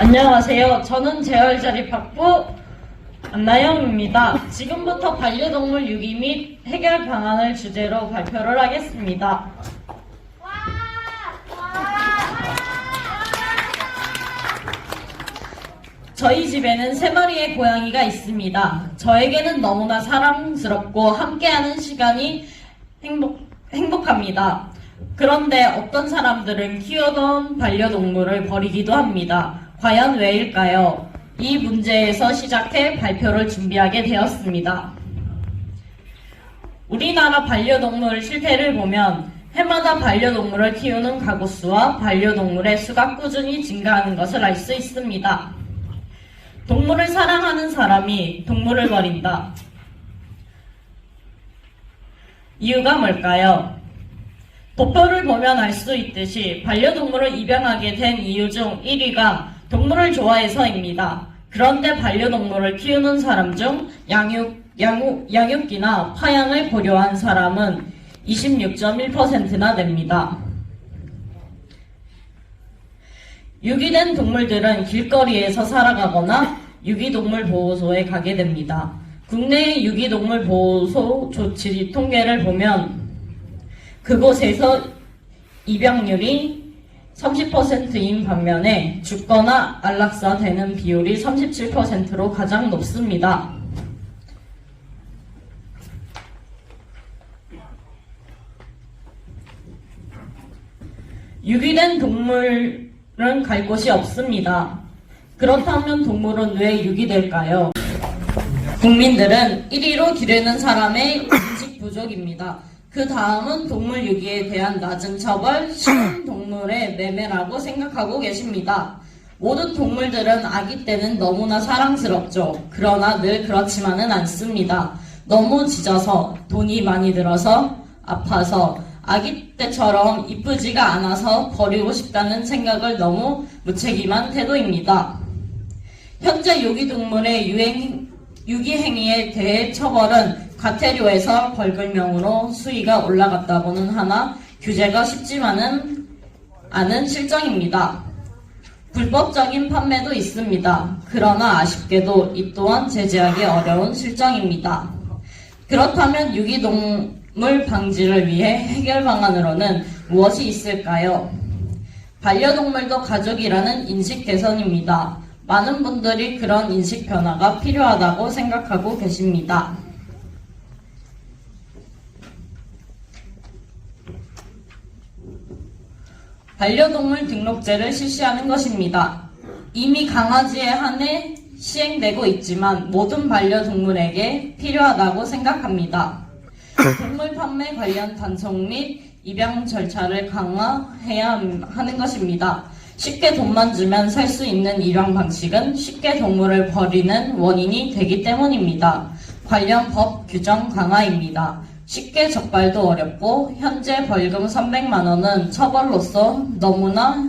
안녕하세요. 저는 재활자립학부 안나영입니다. 지금부터 반려동물 유기 및 해결 방안을 주제로 발표를 하겠습니다. 저희 집에는 세 마리의 고양이가 있습니다. 저에게는 너무나 사랑스럽고 함께하는 시간이 행복, 행복합니다. 그런데 어떤 사람들은 키우던 반려동물을 버리기도 합니다. 과연 왜일까요? 이 문제에서 시작해 발표를 준비하게 되었습니다. 우리나라 반려동물 실태를 보면 해마다 반려동물을 키우는 가구 수와 반려동물의 수가 꾸준히 증가하는 것을 알 수 있습니다. 동물을 사랑하는 사람이 동물을 버린다. 이유가 뭘까요? 도표를 보면 알 수 있듯이 반려동물을 입양하게 된 이유 중 1위가 동물을 좋아해서입니다. 그런데 반려동물을 키우는 사람 중 양육, 양육, 양육기나 파양을 고려한 사람은 26.1%나 됩니다. 유기된 동물들은 길거리에서 살아가거나 유기동물 보호소에 가게 됩니다. 국내의 유기동물 보호소 조치 통계를 보면 그곳에서 입양률이 30%인 반면에 죽거나 안락사 되는 비율이 37%로 가장 높습니다. 유기된 동물은 갈 곳이 없습니다. 그렇다면 동물은 왜 유기될까요? 국민들은 1위로 기르는 사람의 인식 부족입니다. 그 다음은 동물 유기에 대한 낮은 처벌, 쉬운 동물의 매매라고 생각하고 계십니다. 모든 동물들은 아기 때는 너무나 사랑스럽죠. 그러나 늘 그렇지만은 않습니다. 너무 짖어서, 돈이 많이 들어서, 아파서, 아기 때처럼 이쁘지가 않아서 버리고 싶다는 생각을 너무 무책임한 태도입니다. 현재 유기동물의 유행, 유기행위에 대해 처벌은 과태료에서 벌금형으로 수위가 올라갔다고는 하나 규제가 쉽지만은 않은 실정입니다. 불법적인 판매도 있습니다. 그러나 아쉽게도 이 또한 제재하기 어려운 실정입니다. 그렇다면 유기동물 방지를 위해 해결 방안으로는 무엇이 있을까요? 반려동물도 가족이라는 인식 개선입니다. 많은 분들이 그런 인식 변화가 필요하다고 생각하고 계십니다. 반려동물 등록제를 실시하는 것입니다. 이미 강아지에 한해 시행되고 있지만 모든 반려동물에게 필요하다고 생각합니다. 동물 판매 관련 단속 및 입양 절차를 강화해야 하는 것입니다. 쉽게 돈만 주면 살 수 있는 입양 방식은 쉽게 동물을 버리는 원인이 되기 때문입니다. 관련 법 규정 강화입니다. 쉽게 적발도 어렵고 현재 벌금 300만 원은 처벌로서 너무나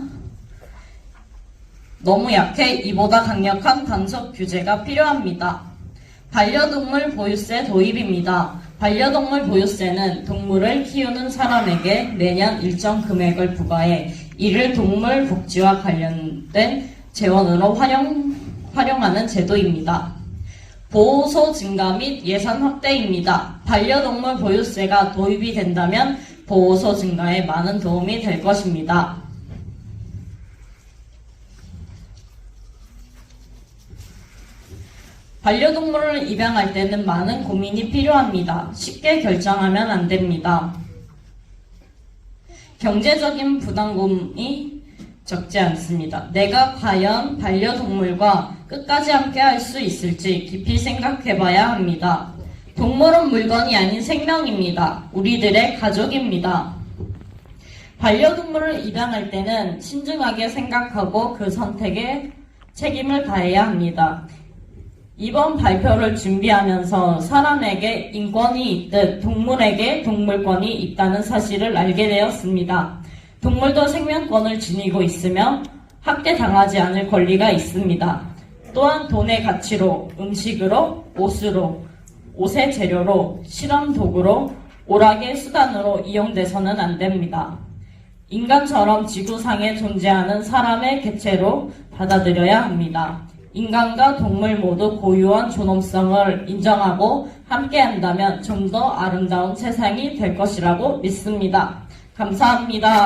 너무 약해 이보다 강력한 단속 규제가 필요합니다. 반려동물 보유세 도입입니다. 반려동물 보유세는 동물을 키우는 사람에게 매년 일정 금액을 부과해 이를 동물 복지와 관련된 재원으로 활용, 활용하는 제도입니다. 보호소 증가 및 예산 확대입니다. 반려동물 보유세가 도입이 된다면 보호소 증가에 많은 도움이 될 것입니다. 반려동물을 입양할 때는 많은 고민이 필요합니다. 쉽게 결정하면 안 됩니다. 경제적인 부담금이 적지 않습니다. 내가 과연 반려동물과 끝까지 함께 할 수 있을지 깊이 생각해 봐야 합니다. 동물은 물건이 아닌 생명입니다. 우리들의 가족입니다. 반려동물을 입양할 때는 신중하게 생각하고 그 선택에 책임을 다해야 합니다. 이번 발표를 준비하면서 사람에게 인권이 있듯 동물에게 동물권이 있다는 사실을 알게 되었습니다. 동물도 생명권을 지니고 있으며 학대당하지 않을 권리가 있습니다. 또한 돈의 가치로, 음식으로, 옷으로, 옷의 재료로, 실험 도구로, 오락의 수단으로 이용돼서는 안 됩니다. 인간처럼 지구상에 존재하는 사람의 개체로 받아들여야 합니다. 인간과 동물 모두 고유한 존엄성을 인정하고 함께한다면 좀 더 아름다운 세상이 될 것이라고 믿습니다. 감사합니다.